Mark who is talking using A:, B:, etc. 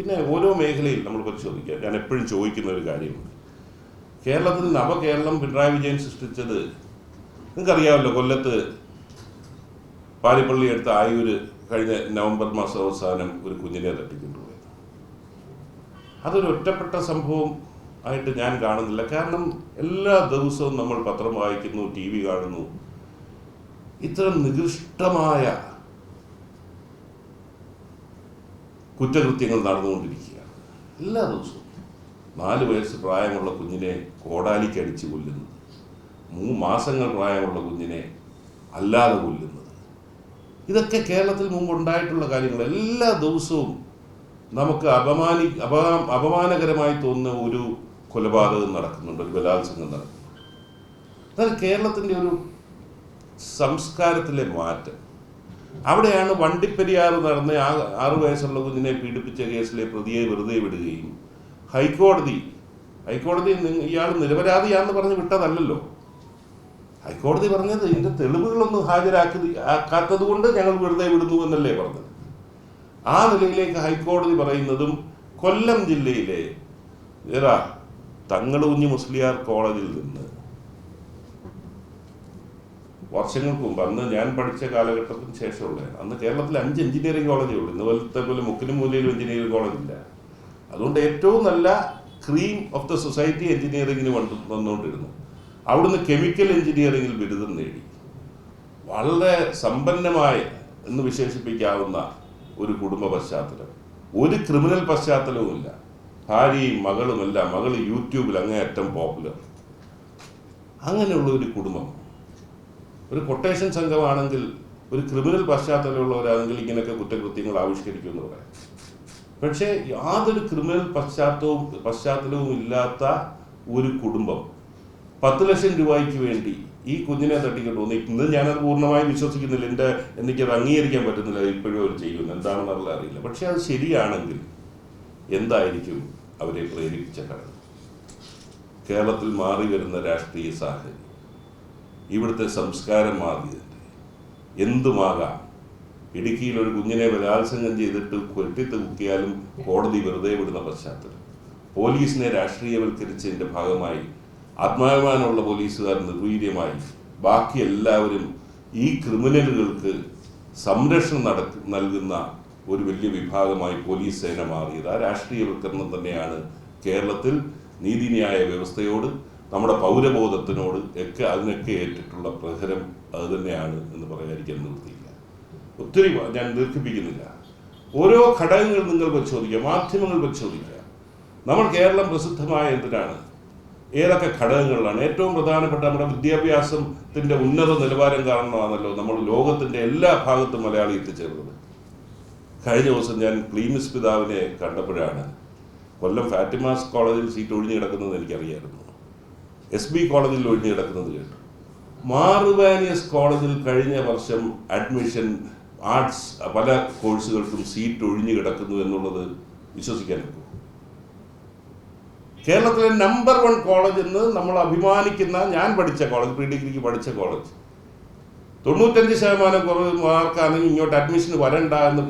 A: പിന്നെ ഓരോ മേഖലയിൽ നമ്മൾ പരിശോധിക്കുക ഞാൻ എപ്പോഴും ചോദിക്കുന്ന ഒരു കാര്യമുണ്ട്. കേരളത്തിൽ നവകേരളം പിണറായി വിജയൻ സൃഷ്ടിച്ചത് നിങ്ങൾക്കറിയാമല്ലോ കൊല്ലത്ത് പാരിപ്പള്ളി അടുത്ത ആയൂര് കഴിഞ്ഞ നവംബർ മാസം അവസാനം ഒരു കുഞ്ഞിനെ തട്ടിക്കൊണ്ടുപോയത് അതൊരു ഒറ്റപ്പെട്ട സംഭവം ആയിട്ട് ഞാൻ കാണുന്നില്ല. കാരണം എല്ലാ ദിവസവും നമ്മൾ പത്രം വായിക്കുന്നു ടി വി കാണുന്നു. ഇത്തരം നികൃഷ്ടമായ കുറ്റകൃത്യങ്ങൾ നടന്നുകൊണ്ടിരിക്കുകയാണ് എല്ലാ ദിവസവും. നാല് വയസ്സ് പ്രായമുള്ള കുഞ്ഞിനെ കോടാലിക്കടിച്ച് കൊല്ലുന്നത്. മൂന്ന് മാസങ്ങൾ പ്രായമുള്ള കുഞ്ഞിനെ അല്ലാതെ കൊല്ലുന്നത്. ഇതൊക്കെ കേരളത്തിൽ മുമ്പ് ഉണ്ടായിട്ടുള്ള കാര്യങ്ങൾ. എല്ലാ ദിവസവും നമുക്ക് അപമാനി അപ അപമാനകരമായി തോന്നുന്ന ഒരു കൊലപാതകം നടക്കുന്നുണ്ട് ഒരു ബലാത്സംഗം നടക്കുന്നുണ്ട്. എന്നാൽ കേരളത്തിന്റെ ഒരു സംസ്കാരത്തിലെ മാറ്റം. അവിടെയാണ് വണ്ടിപ്പെരിയാർ നടന്ന ആ ആറു വയസ്സുള്ള കുഞ്ഞിനെ പീഡിപ്പിച്ച കേസിലെ പ്രതിയെ വെറുതെ വിടുകയും ഹൈക്കോടതി ഹൈക്കോടതി ഇയാൾ നിരപരാധിയാണെന്ന് പറഞ്ഞ് വിട്ടതല്ലല്ലോ. ഹൈക്കോടതി പറഞ്ഞത് ഇതിന്റെ തെളിവുകളൊന്നും ഹാജരാക്കി ആക്കാത്തത് കൊണ്ട് ഞങ്ങൾ വെറുതെ വിടുന്നു എന്നല്ലേ പറഞ്ഞത്. ആ നിലയിലേക്ക് ഹൈക്കോടതി പറയുന്നതും കൊല്ലം ജില്ലയിലെ ഏതാ തങ്ങളുകുഞ്ഞി മുസ്ലിയാർ കോളേജിൽ നിന്ന് വർഷങ്ങൾക്ക് മുമ്പ് അന്ന് ഞാൻ പഠിച്ച കാലഘട്ടത്തിന് ശേഷമുള്ള അന്ന് കേരളത്തിൽ അഞ്ച് എഞ്ചിനീയറിംഗ് കോളേജേ ഉള്ളൂ. ഇന്ന് പോലത്തെ പോലെ മുക്കിനും മൂലയിലും എഞ്ചിനീയറിംഗ് കോളേജ് ഇല്ല അതുകൊണ്ട് ഏറ്റവും നല്ല ക്രീം ഓഫ് ദ സൊസൈറ്റി എഞ്ചിനീയറിംഗിന് വന്നു വന്നുകൊണ്ടിരുന്നു. അവിടുന്ന് കെമിക്കൽ എഞ്ചിനീയറിംഗിൽ ബിരുദം നേടി. വളരെ സമ്പന്നമായ എന്ന് വിശേഷിപ്പിക്കാവുന്ന ഒരു കുടുംബ പശ്ചാത്തലം. ഒരു ക്രിമിനൽ പശ്ചാത്തലവുമില്ല ഭാര്യയും മകളുമെല്ലാം മകൾ യൂട്യൂബിൽ അങ്ങേയറ്റം പോപ്പുലർ അങ്ങനെയുള്ള ഒരു കുടുംബം ഒരു കൊട്ടേഷൻ സംഘമാണെങ്കിൽ ഒരു ക്രിമിനൽ പശ്ചാത്തലമുള്ളവരാണെങ്കിൽ ഇങ്ങനെയൊക്കെ കുറ്റകൃത്യങ്ങൾ ആവിഷ്കരിക്കും എന്ന് പറയാം. പക്ഷേ യാതൊരു ക്രിമിനൽ പശ്ചാത്തലവും പശ്ചാത്തലവും ഇല്ലാത്ത ഒരു കുടുംബം പത്ത് ലക്ഷം രൂപയ്ക്ക് വേണ്ടി ഈ കുഞ്ഞിനെ തട്ടിക്കൊണ്ട് വന്നു. ഇന്ന് ഞാനത് പൂർണമായും വിശ്വസിക്കുന്നില്ല. എന്റെ എനിക്കത് അംഗീകരിക്കാൻ പറ്റുന്നില്ല. ഇപ്പോഴും അവർ ചെയ്യുന്നു. എന്താണെന്നുള്ള അറിയില്ല. പക്ഷെ അത് ശരിയാണെങ്കിൽ എന്തായിരിക്കും അവരെ പ്രേരിപ്പിച്ച ഘടകം കേരളത്തിൽ മാറി വരുന്ന രാഷ്ട്രീയ സാഹചര്യം. ഇവിടുത്തെ സംസ്കാരം മാറിയതിന്റെ എന്തുമാകാം? ഇടുക്കിയിൽ ഒരു കുഞ്ഞിനെ ബലാത്സംഗം ചെയ്തിട്ട് കൊട്ടിത്തൂക്കിയാലും കോടതി വെറുതെ വിടുന്ന പശ്ചാത്തലം. പോലീസിനെ രാഷ്ട്രീയവൽക്കരിച്ചതിന്റെ ഭാഗമായി ആത്മാഭിമാനമുള്ള പോലീസുകാർ നിർവീര്യമായി ബാക്കി എല്ലാവരും ഈ ക്രിമിനലുകൾക്ക് സംരക്ഷണം നട നൽകുന്ന ഒരു വലിയ വിഭാഗമായി പോലീസ് സേന മാറിയത്. ആ രാഷ്ട്രീയവൽക്കരണം തന്നെയാണ് കേരളത്തിൽ നീതിന്യായ വ്യവസ്ഥയോട് നമ്മുടെ പൗരബോധത്തിനോട് ഒക്കെ അതിനൊക്കെ ഏറ്റിട്ടുള്ള പ്രഹരം അത് തന്നെയാണ് എന്ന് പറയാതിരിക്കാൻ നിർത്തിയില്ല. ഒത്തിരി ഞാൻ ദീർഘിപ്പിക്കുന്നില്ല. ഓരോ ഘടകങ്ങൾ നിങ്ങൾ പരിശോധിക്കുക മാധ്യമങ്ങൾ പരിശോധിക്കുക. നമ്മൾ കേരളം പ്രസിദ്ധമായ എന്തിനാണ്? ഏതൊക്കെ ഘടകങ്ങളിലാണ്? ഏറ്റവും പ്രധാനപ്പെട്ട നമ്മുടെ വിദ്യാഭ്യാസത്തിന്റെ ഉന്നത നിലവാരം കാരണമാണല്ലോ നമ്മൾ ലോകത്തിന്റെ എല്ലാ ഭാഗത്തും മലയാളി എത്തിച്ചേർന്നത്. കഴിഞ്ഞ ദിവസം ഞാൻ ക്ലീമിസ് പിതാവിനെ കണ്ടപ്പോഴാണ് കൊല്ലം ഫാറ്റിമാസ് കോളേജിൽ സീറ്റ് ഒഴിഞ്ഞു കിടക്കുന്നത് എനിക്കറിയായിരുന്നു. എസ് ബി കോളേജിൽ ഒഴിഞ്ഞു കിടക്കുന്നത് കേട്ടു. മാർവാനിയസ് കോളേജിൽ കഴിഞ്ഞ വർഷം അഡ്മിഷൻ ആർട്സ് പല കോഴ്സുകൾക്കും സീറ്റ് ഒഴിഞ്ഞു കിടക്കുന്നു എന്നുള്ളത് വിശ്വസിക്കാൻ പറ്റും കേരളത്തിലെ നമ്പർ വൺ കോളേജ് എന്ന് നമ്മൾ അഭിമാനിക്കുന്ന ഞാൻ പഠിച്ച കോളേജ് പ്രീ ഡിഗ്രിക്ക് പഠിച്ച കോളേജ് തൊണ്ണൂറ്റഞ്ച് ശതമാനം കുറവ് മാർക്കാണെങ്കിൽ ഇങ്ങോട്ട് അഡ്മിഷൻ വരണ്ട എന്ന്